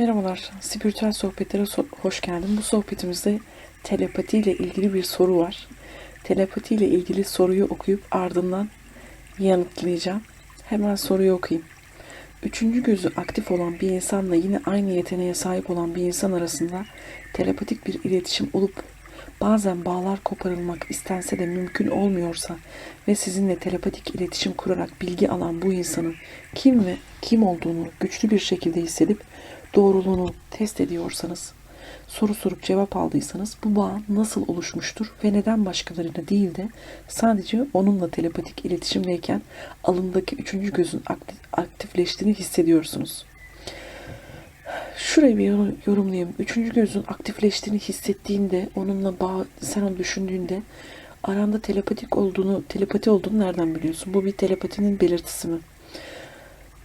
Merhabalar, spiritüel sohbetlere so- hoş geldin. Bu sohbetimizde telepati ile ilgili bir soru var. Telepati ile ilgili soruyu okuyup ardından yanıtlayacağım. Hemen soruyu okuyayım. Üçüncü gözü aktif olan bir insanla yine aynı yeteneğe sahip olan bir insan arasında telepatik bir iletişim olup bazen bağlar koparılmak istense de mümkün olmuyorsa ve sizinle telepatik iletişim kurarak bilgi alan bu insanın kim ve kim olduğunu güçlü bir şekilde hissedip doğruluğunu test ediyorsanız, soru sorup cevap aldıysanız bu bağ nasıl oluşmuştur ve neden başkalarına değil de sadece onunla telepatik iletişimdeyken alındaki üçüncü gözün aktif, aktifleştiğini hissediyorsunuz. Şurayı bir yor- yorumlayayım. Üçüncü gözün aktifleştiğini hissettiğinde, onunla bağ, sen onu düşündüğünde aranda telepatik olduğunu, telepati olduğunu nereden biliyorsun? Bu bir telepatinin belirtisi mi?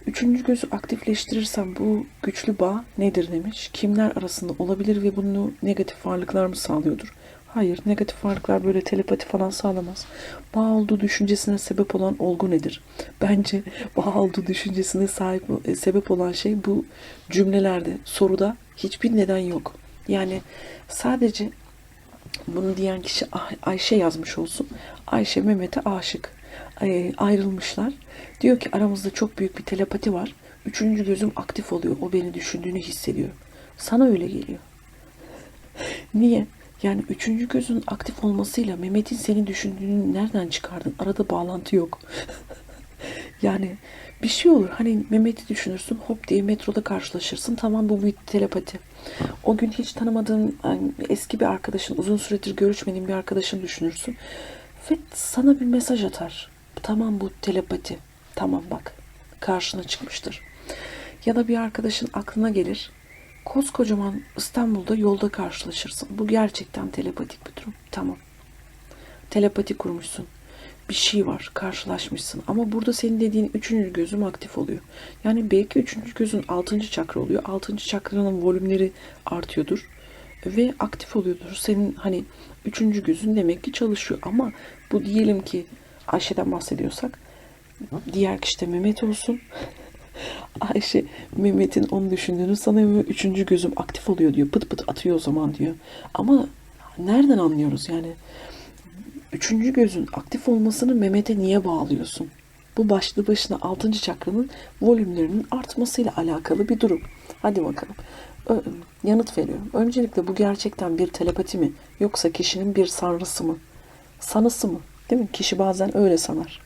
Üçüncü gözü aktifleştirirsem bu güçlü bağ nedir demiş. Kimler arasında olabilir ve bunu negatif varlıklar mı sağlıyordur? Hayır, negatif varlıklar böyle telepati falan sağlamaz. Bağ olduğu düşüncesine sebep olan olgu nedir? Bence bağ olduğu düşüncesine sahip e, sebep olan şey bu cümlelerde, soruda hiçbir neden yok. Yani sadece bunu diyen kişi Ay- Ayşe yazmış olsun. Ayşe Mehmet'e aşık. Ay- ayrılmışlar. Diyor ki aramızda çok büyük bir telepati var. Üçüncü gözüm aktif oluyor. O beni düşündüğünü hissediyor. Sana öyle geliyor. Niye? Yani üçüncü gözün aktif olmasıyla Mehmet'in seni düşündüğünü nereden çıkardın? Arada bağlantı yok. yani bir şey olur. Hani Mehmet'i düşünürsün hop diye metroda karşılaşırsın. Tamam bu bir telepati. O gün hiç tanımadığın yani eski bir arkadaşın, uzun süredir görüşmediğin bir arkadaşın düşünürsün. Ve sana bir mesaj atar. Tamam bu telepati. Tamam bak karşına çıkmıştır. Ya da bir arkadaşın aklına gelir. Koskocaman İstanbul'da yolda karşılaşırsın. Bu gerçekten telepatik bir durum. Tamam. Telepati kurmuşsun. Bir şey var, karşılaşmışsın. Ama burada senin dediğin üçüncü gözüm aktif oluyor. Yani belki üçüncü gözün altıncı çakra oluyor. Altıncı çakranın volümleri artıyordur. Ve aktif oluyordur. Senin hani üçüncü gözün demek ki çalışıyor. Ama bu diyelim ki Ayşe'den bahsediyorsak diğer kişi de Mehmet olsun. Ayşe Mehmet'in onu düşündüğünü ve üçüncü gözüm aktif oluyor diyor. Pıt pıt atıyor o zaman diyor. Ama nereden anlıyoruz yani? Üçüncü gözün aktif olmasını Mehmet'e niye bağlıyorsun? Bu başlı başına altıncı çakranın volümlerinin artmasıyla alakalı bir durum. Hadi bakalım. Ö- yanıt veriyorum. Öncelikle bu gerçekten bir telepati mi? Yoksa kişinin bir sanrısı mı? Sanısı mı? Değil mi? Kişi bazen öyle sanar.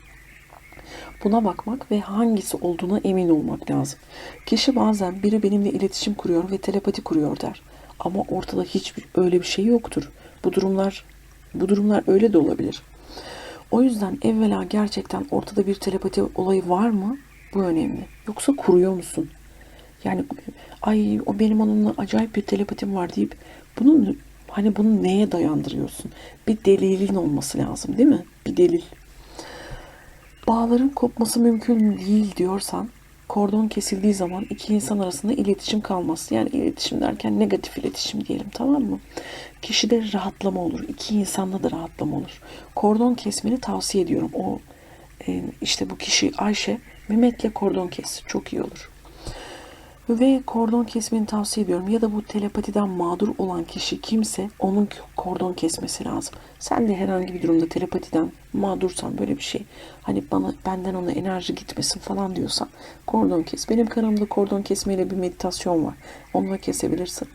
Buna bakmak ve hangisi olduğuna emin olmak lazım. Kişi bazen biri benimle iletişim kuruyor ve telepati kuruyor der. Ama ortada hiçbir öyle bir şey yoktur. Bu durumlar bu durumlar öyle de olabilir. O yüzden evvela gerçekten ortada bir telepati olayı var mı? Bu önemli. Yoksa kuruyor musun? Yani ay o benim onunla acayip bir telepatim var deyip bunun hani bunu neye dayandırıyorsun? Bir delilin olması lazım değil mi? Bir delil bağların kopması mümkün değil diyorsan kordon kesildiği zaman iki insan arasında iletişim kalmaz. Yani iletişim derken negatif iletişim diyelim tamam mı? Kişide rahatlama olur. iki insanda da rahatlama olur. Kordon kesmeni tavsiye ediyorum. O e, işte bu kişi Ayşe Mehmet'le kordon kes. Çok iyi olur. Ve kordon kesmeni tavsiye ediyorum. Ya da bu telepatiden mağdur olan kişi kimse onun kordon kesmesi lazım. Sen de herhangi bir durumda telepatiden mağdursan böyle bir şey. Hani bana benden ona enerji gitmesin falan diyorsan kordon kes. Benim kanalımda kordon kesmeyle bir meditasyon var. Onunla kesebilirsin.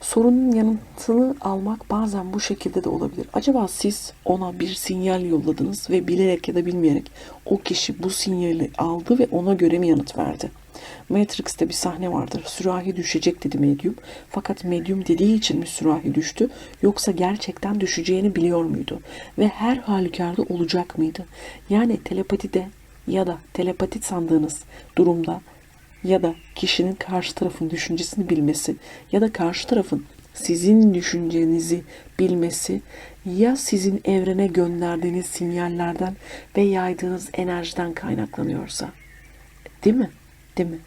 Sorunun yanıtını almak bazen bu şekilde de olabilir. Acaba siz ona bir sinyal yolladınız ve bilerek ya da bilmeyerek o kişi bu sinyali aldı ve ona göre mi yanıt verdi? Matrix'te bir sahne vardır. Sürahi düşecek dedi medyum. Fakat medyum dediği için mi sürahi düştü yoksa gerçekten düşeceğini biliyor muydu? Ve her halükarda olacak mıydı? Yani telepatide ya da telepati sandığınız durumda ya da kişinin karşı tarafın düşüncesini bilmesi ya da karşı tarafın sizin düşüncenizi bilmesi ya sizin evrene gönderdiğiniz sinyallerden ve yaydığınız enerjiden kaynaklanıyorsa. Değil mi? Değil mi?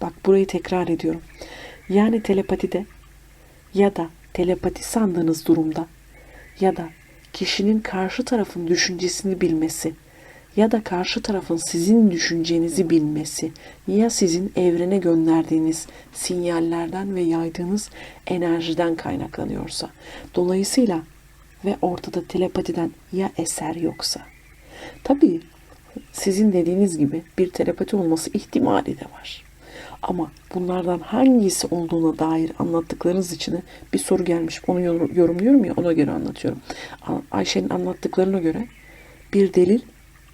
Bak burayı tekrar ediyorum. Yani telepatide ya da telepati sandığınız durumda ya da kişinin karşı tarafın düşüncesini bilmesi ya da karşı tarafın sizin düşüncenizi bilmesi ya sizin evrene gönderdiğiniz sinyallerden ve yaydığınız enerjiden kaynaklanıyorsa. Dolayısıyla ve ortada telepatiden ya eser yoksa. Tabii sizin dediğiniz gibi bir telepati olması ihtimali de var. Ama bunlardan hangisi olduğuna dair anlattıklarınız içine bir soru gelmiş. Onu yor- yorumluyorum ya ona göre anlatıyorum. Ayşe'nin anlattıklarına göre bir delil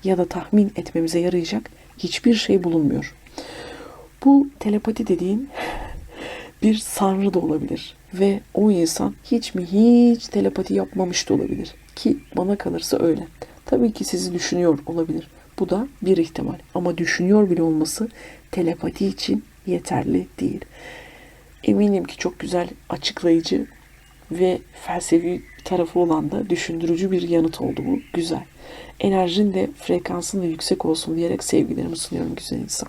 ya da tahmin etmemize yarayacak hiçbir şey bulunmuyor. Bu telepati dediğin bir sanrı da olabilir ve o insan hiç mi hiç telepati yapmamış da olabilir ki bana kalırsa öyle. Tabii ki sizi düşünüyor olabilir. Bu da bir ihtimal ama düşünüyor bile olması telepati için yeterli değil. Eminim ki çok güzel açıklayıcı ve felsefi tarafı olan da düşündürücü bir yanıt oldu bu. Güzel. Enerjin de frekansın da yüksek olsun diyerek sevgilerimi sunuyorum güzel insan.